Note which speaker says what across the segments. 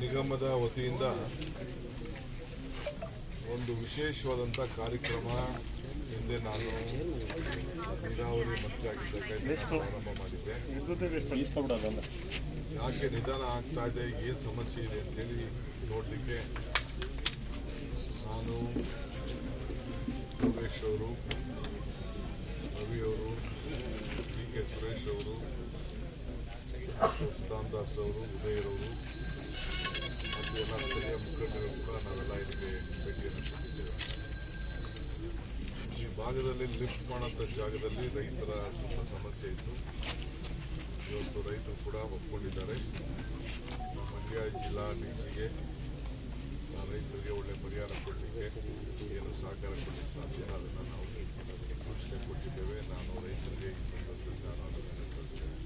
Speaker 1: ನಿಗಮದ ವತಿಯಿಂದ ಒಂದು ವಿಶೇಷವಾದಂಥ ಕಾರ್ಯಕ್ರಮ ಹಿಂದೆ ನಾನು ನೀರಾವರಿ ಮಂತ್ರಿ ಆಗಿದ್ದಾಗ ಪ್ರಾರಂಭ ಮಾಡಿದ್ದೆ. ಯಾಕೆ ನಿಧಾನ ಆಗ್ತಾ ಇದೆ? ಏನು ಸಮಸ್ಯೆ ಇದೆ ಅಂತೇಳಿ ನೋಡಲಿಕ್ಕೆ ನಾನು ಯೋಗೇಶ್ ಅವರು ರವಿಯವರು ಡಿ ಕೆ ಸುರೇಶ್ ಅವರು ಸುಧಾಮ್ ದಾಸ್ ಅವರು ಉದಯರವರು, ಮತ್ತು ಎಲ್ಲ ಸ್ಥಳೀಯ ಮುಖಂಡರು ಕೂಡ ನಾವೆಲ್ಲ ಇದಕ್ಕೆ ಭೇಟಿಯನ್ನು ಕೊಟ್ಟಿದ್ದೇವೆ ಈ ಭಾಗದಲ್ಲಿ ಲಿಫ್ಟ್ ಮಾಡೋಂಥ ಜಾಗದಲ್ಲಿ ರೈತರ ಸ್ವಲ್ಪ ಸಮಸ್ಯೆ ಇತ್ತು. ಇವತ್ತು ರೈತರು ಕೂಡ ಒಪ್ಕೊಂಡಿದ್ದಾರೆ. ಮಂಡ್ಯ ಜಿಲ್ಲಾ ಡಿಸಿಗೆ ರೈತರಿಗೆ ಒಳ್ಳೆ ಪರಿಹಾರ ಕೊಡಲಿಕ್ಕೆ ಏನು ಸಹಕಾರ ಕೊಡಲಿಕ್ಕೆ ಸಾಧ್ಯ ಅದನ್ನು ನಾವು ಸೂಚನೆ ಕೊಟ್ಟಿದ್ದೇವೆ. ನಾನು ರೈತರಿಗೆ ಈ ಸಂದರ್ಭದಲ್ಲಿ ನಾನು ಅದನ್ನು ಸಲ್ಲಿಸ್ತೇನೆ.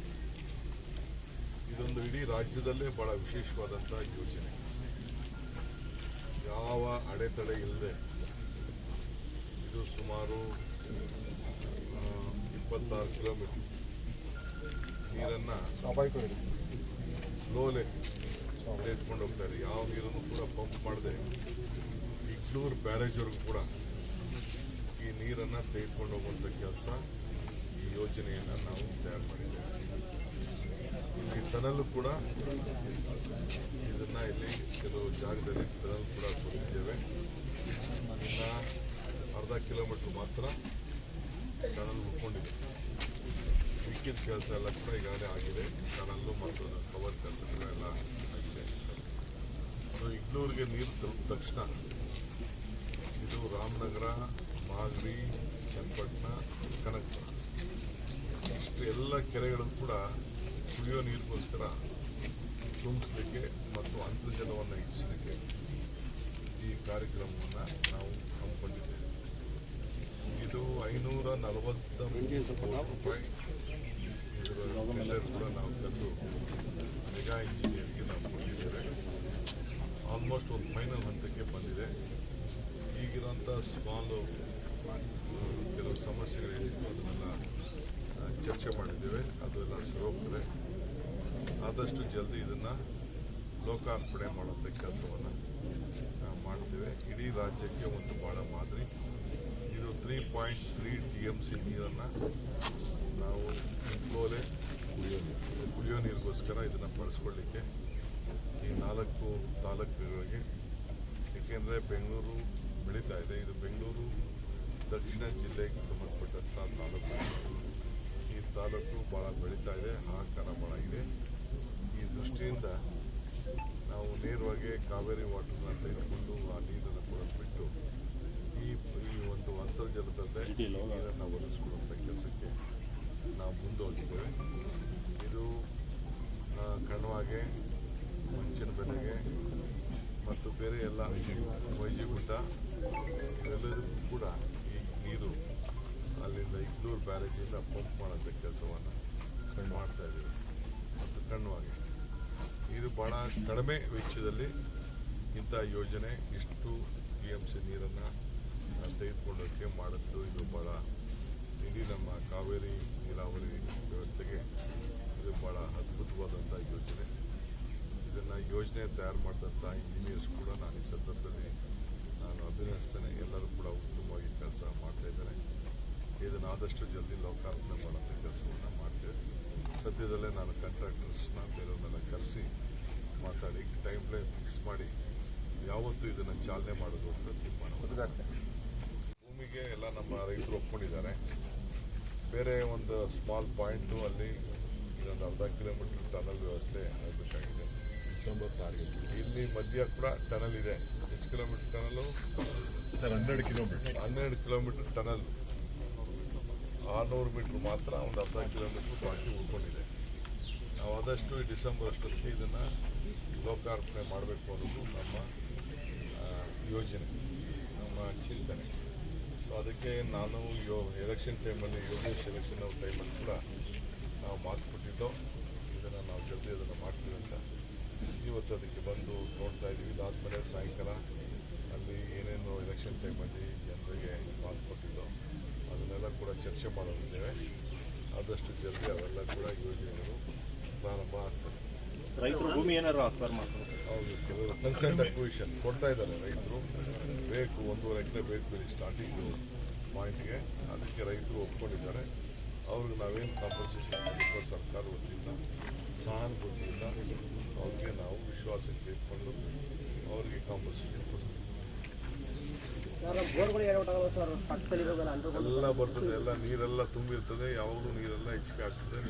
Speaker 1: ಇದೊಂದು ಇಡೀ ರಾಜ್ಯದಲ್ಲೇ ಬಹಳ ವಿಶೇಷವಾದಂತಹ ಯೋಜನೆ. ಯಾವ ಅಡೆತಡೆ ಇಲ್ಲದೆ ಇದು ಸುಮಾರು ಇಪ್ಪತ್ತಾರು ಕಿಲೋಮೀಟರ್ ನೀರನ್ನ ಲೋಲೆ ತೆಗೆದುಕೊಂಡು ಹೋಗ್ತಾರೆ ಯಾವ ನೀರನ್ನು ಕೂಡ ಪಂಪ್ ಮಾಡದೆ ಇಗ್ಲೂರು ಬ್ಯಾರೇಜ್ವರೆಗೂ ಕೂಡ ಈ ನೀರನ್ನ ತೆಗೆದುಕೊಂಡು ಹೋಗುವಂಥ ಕೆಲಸ ಈ ಯೋಜನೆಯನ್ನ ನಾವು ತಯಾರು ಮಾಡಿದ್ದೇವೆ. ಇಲ್ಲಿ ಟನಲ್ ಕೂಡ ಇದನ್ನ ಇಲ್ಲಿ ಕೆಲವು ಜಾಗದಲ್ಲಿ ಟನಲ್ ಕೂಡ ಕೊಟ್ಟಿದ್ದೇವೆ ಇನ್ನ ಅರ್ಧ ಕಿಲೋಮೀಟರ್ ಮಾತ್ರ ಟನಲ್ ಉಳ್ಕೊಂಡಿದೆ ಮಿಕ್ಕಿದ ಕೆಲಸ ಎಲ್ಲ ಕೂಡ ಈಗಾಗಲೇ ಆಗಿದೆ. ಟನಲ್ಲು ಮತ್ತು ಕವರ್ ಕೆಲಸಗಳೆಲ್ಲ ಆಗಿದೆ. ಅದು ಇಗ್ನೂರಿಗೆ ನೀರು ತಲುಪಿದ ತಕ್ಷಣ ಇದು ರಾಮನಗರ, ಮಾಗಡಿ, ಚನ್ನಪಟ್ಟಣ, ಕನಕಪುರ. ಇಷ್ಟು ಎಲ್ಲ ಕೆರೆಗಳು ಕೂಡ ಕುಡಿಯೋ ನೀರಿಗೋಸ್ಕರ ತುಂಬಿಸಲಿಕ್ಕೆ ಮತ್ತು ಅಂತರ್ಜಲವನ್ನು ಹೆಚ್ಚಿಸಲಿಕ್ಕೆ ಈ ಕಾರ್ಯಕ್ರಮವನ್ನು ನಾವು ಹಮ್ಮಿಕೊಂಡಿದ್ದೇವೆ. ಇದು ಐನೂರ ನಲವತ್ತ ರೂಪಾಯಿ. ಟೆಂಡರ್ ಕೂಡ ನಾವು ತಂದು ಮೆಗಾ ಇಂಜಿನಿಯರ್ಗೆ ನಾವು ಕೊಟ್ಟಿದ್ದೇವೆ. ಆಲ್ಮೋಸ್ಟ್ ಒಂದು ಫೈನಲ್ ಹಂತಕ್ಕೆ ಬಂದಿದೆ. ಈಗಿರೋಂಥ ಸ್ಮಾಲು ಕೆಲವು ಸಮಸ್ಯೆಗಳೇನಿತ್ತು ಅದನ್ನೆಲ್ಲ ಆ, ಚರ್ಚೆ ಮಾಡಿದ್ದೇವೆ, ಅದೆಲ್ಲ ಸರೋಗ್ತದೆ ಆದಷ್ಟು ಜಲ್ದಿ ಇದನ್ನು ಲೋಕಾರ್ಪಣೆ ಮಾಡುವಂಥ ಕೆಲಸವನ್ನು ಮಾಡ್ತೇವೆ. ಇಡೀ ರಾಜ್ಯಕ್ಕೆ ಒಂದು ಭಾಳ ಮಾದರಿ. ಇದು three point three T M C ನೀರನ್ನು ನಾವು ಕುಡಿಯೋ ನೀರು, ಕುಡಿಯೋ ನೀರಿಗೋಸ್ಕರ ಇದನ್ನು ಬಳಸ್ಕೊಳ್ಳಿಕ್ಕೆ ಈ ನಾಲ್ಕು ತಾಲೂಕುಗಳಿಗೆ, ಏಕೆಂದರೆ ಬೆಂಗಳೂರು ಬೆಳೀತಾ ಇದೆ. ಇದು ಬೆಂಗಳೂರು, ದಕ್ಷಿಣ ಜಿಲ್ಲೆಗೆ ಈ ತಾಲೂಕು ಭಾಳ ಬೆಳೀತಾ ಇದೆ ಹಾಹಾಕಾರ ಭಾಳ ಇದೆ. ಈ ದೃಷ್ಟಿಯಿಂದ ನಾವು ನೇರವಾಗಿ ಕಾವೇರಿ ವಾಟರ್ನ ತೆಗೆದುಕೊಂಡು ಆ ನೀರನ್ನು ಕೂಡ ಬಿಟ್ಟು ಈ ಈ ಒಂದು ಅಂತರ್ಜಲದಲ್ಲೇ ಈ ನೀರನ್ನು ಒದಗಿಸ್ಕೊಳ್ಳುವಂಥ ಕೆಲಸಕ್ಕೆ ನಾವು ಮುಂದೋಗಿದ್ದೇವೆ ಇದು ಕಣವಾಗೆ ಮುಂಚಿನ ಬೆಲೆಗೆ ಮತ್ತು ಬೇರೆ ಎಲ್ಲ ವೈಜಿಗುಡ್ಡ ಇವೆಲ್ಲದಕ್ಕೂ ಕೂಡ ಈ ನೀರು ಅಲ್ಲಿಂದ ಇಗ್ಲೂರು ಬ್ಯಾರೇಜಿಂದ ಪಂಪ್ ಮಾಡೋಂಥ ಕೆಲಸವನ್ನು ಮಾಡ್ತಾ ಇದ್ದೀವಿ. ಮತ್ತು ಕಣ್ವಾಗೆ ಇದು ಭಾಳ ಕಡಿಮೆ ವೆಚ್ಚದಲ್ಲಿ ಇಂಥ ಯೋಜನೆ ಇಷ್ಟು ಪಿ ಎಂ ಸಿ ನೀರನ್ನು ತೆಗೆದುಕೊಳ್ಳೋಕ್ಕೆ ಮಾಡಿದ್ದು. ಇದು ಭಾಳ ಇಡೀ ನಮ್ಮ ಕಾವೇರಿ ನೀರಾವರಿ ವ್ಯವಸ್ಥೆಗೆ ಇದು ಭಾಳ ಅದ್ಭುತವಾದಂಥ ಯೋಜನೆ. ಇದನ್ನು ಯೋಜನೆ ತಯಾರು ಮಾಡಿದಂಥ ಇಂಜಿನಿಯರ್ಸ್ ಕೂಡ ನಾನು ಈ ಸಂದರ್ಭದಲ್ಲಿ ನಾನು ಅಭಿನಯಿಸ್ತೇನೆ ಎಲ್ಲರೂ ಕೂಡ ಉತ್ತಮವಾಗಿ ಕೆಲಸ ಮಾಡ್ತಾ ಇದ್ದಾರೆ. ಇದನ್ನು ಆದಷ್ಟು ಜಲ್ದಿ ಲೋಕಾರ್ಪಣೆ ಮಾಡೋಂಥ ಕೆಲಸವನ್ನು ಮಾಡ್ತೇವೆ ಸದ್ಯದಲ್ಲೇ ನಾನು ಕಾಂಟ್ರಾಕ್ಟರ್ಸ್ನ ಬೇರೆಯವ್ರನ್ನೆಲ್ಲ ಕರೆಸಿ ಮಾತಾಡಿ ಟೈಮ್ ಲೈನ್ ಫಿಕ್ಸ್ ಮಾಡಿ ಯಾವತ್ತು ಇದನ್ನು ಚಾಲನೆ ಮಾಡೋದು ಅಂತ ತೀರ್ಮಾನ. ಭೂಮಿಗೆ ಎಲ್ಲ ನಮ್ಮ ರೈತರು ಒಪ್ಕೊಂಡಿದ್ದಾರೆ. ಬೇರೆ ಒಂದು ಸ್ಮಾಲ್ ಪಾಯಿಂಟು ಅಲ್ಲಿ ಇದೊಂದು ಅರ್ಧ ಕಿಲೋಮೀಟರ್ ಟನಲ್ ವ್ಯವಸ್ಥೆ ಆಗಬೇಕಾಗಿದೆ. ಇಲ್ಲಿ ಮಧ್ಯ ಕೂಡ ಟನಲ್ ಇದೆ. ಎಷ್ಟು ಕಿಲೋಮೀಟರ್ ಟನಲು
Speaker 2: ಸರ್ ಹನ್ನೆರಡು ಕಿಲೋಮೀಟರ್
Speaker 1: ಹನ್ನೆರಡು ಕಿಲೋಮೀಟರ್ ಟನಲ್ ಆರುನೂರು ಮೀಟ್ರ್ ಮಾತ್ರ ಒಂದು ಅರ್ಧ ಕಿಲೋಮೀಟ್ರ್ ಬಾಕಿ ಉಳ್ಕೊಂಡಿದೆ. ನಾವು ಆದಷ್ಟು ಈ ಡಿಸೆಂಬರ್ ಅಷ್ಟೊತ್ತಿಗೆ ಇದನ್ನು ಲೋಕಾರ್ಪಣೆ ಮಾಡಬೇಕು ಅನ್ನೋದು ನಮ್ಮ ಯೋಜನೆ, ನಮ್ಮ ಚಿಂತನೆ. ಸೊ ಅದಕ್ಕೆ ನಾನು ಯೋ ಎಲೆಕ್ಷನ್ ಟೈಮಲ್ಲಿ ಯೋಗೇಶ್ ಎಲೆಕ್ಷನ್ ಟೈಮಲ್ಲಿ ಕೂಡ ನಾವು ಮಾತು ಕೊಟ್ಟಿದ್ದೋ, ಇದನ್ನು ನಾವು ಜಲ್ದಿ ಅದನ್ನು ಮಾಡ್ತೀವಿ ಅಂತ. ಇವತ್ತು ಅದಕ್ಕೆ ಬಂದು ನೋಡ್ತಾ ಇದ್ದೀವಿ ಇದಾದಮೇಲೆ ಸಾಯಂಕಾಲ ಅಲ್ಲಿ ಏನೇನು ಎಲೆಕ್ಷನ್ ಟೈಮಲ್ಲಿ ಜನರಿಗೆ ಮಾತು ಕೊಟ್ಟಿದ್ದೋ ಅದನ್ನೆಲ್ಲ ಕೂಡ ಚರ್ಚೆ ಮಾಡೋದಿದ್ದೇವೆ. ಆದಷ್ಟು ಜಲ್ದಿ ಅವೆಲ್ಲ ಕೂಡ ಯೋಜನೆಗಳು ಪ್ರಾರಂಭ ಆಗ್ತದೆ.
Speaker 2: ರೈತರು ಭೂಮಿ ಏನಾದ್ರು ಅಕ್ವೈರ್ ಮಾಡ್ತಾರೆ
Speaker 1: ಹೌದು ಕೆಲವರು ಕನ್ಸೆಂಟ್ ಅಕ್ವಿಷನ್ ಕೊಡ್ತಾ ಇದ್ದಾರೆ ರೈತರು. ಬೇಕು ಒಂದೂವರೆ ಎಕರೆ ಬೇಕು ಬೇರೆ ಸ್ಟಾರ್ಟಿಂಗ್ ಪಾಯಿಂಟ್ಗೆ ಅದಕ್ಕೆ ರೈತರು ಒಪ್ಕೊಂಡಿದ್ದಾರೆ. ಅವ್ರಿಗೆ ನಾವೇನು ಕಾಂಪನ್ಸೇಷನ್ ಮಾಡಬೇಕು ಸರ್ಕಾರ ವತಿಯಿಂದ ಸಹಾನುಭೂತಿಯಿಂದ ಅವ್ರಿಗೆ ನಾವು ವಿಶ್ವಾಸಕ್ಕೆ ಇಟ್ಕೊಂಡು ಅವ್ರಿಗೆ ಕಾಂಪನ್ಸೇಷನ್ ಕೊಡ್ತೀವಿ. ಎಲ್ಲ ಬರ್ತದೆ ಎಲ್ಲ ನೀರೆಲ್ಲ ತುಂಬಿರ್ತದೆ ಯಾವಾಗಲೂ ನೀರೆಲ್ಲ ಹೆಚ್ಚಿಗೆ ಆಗ್ತದೆ.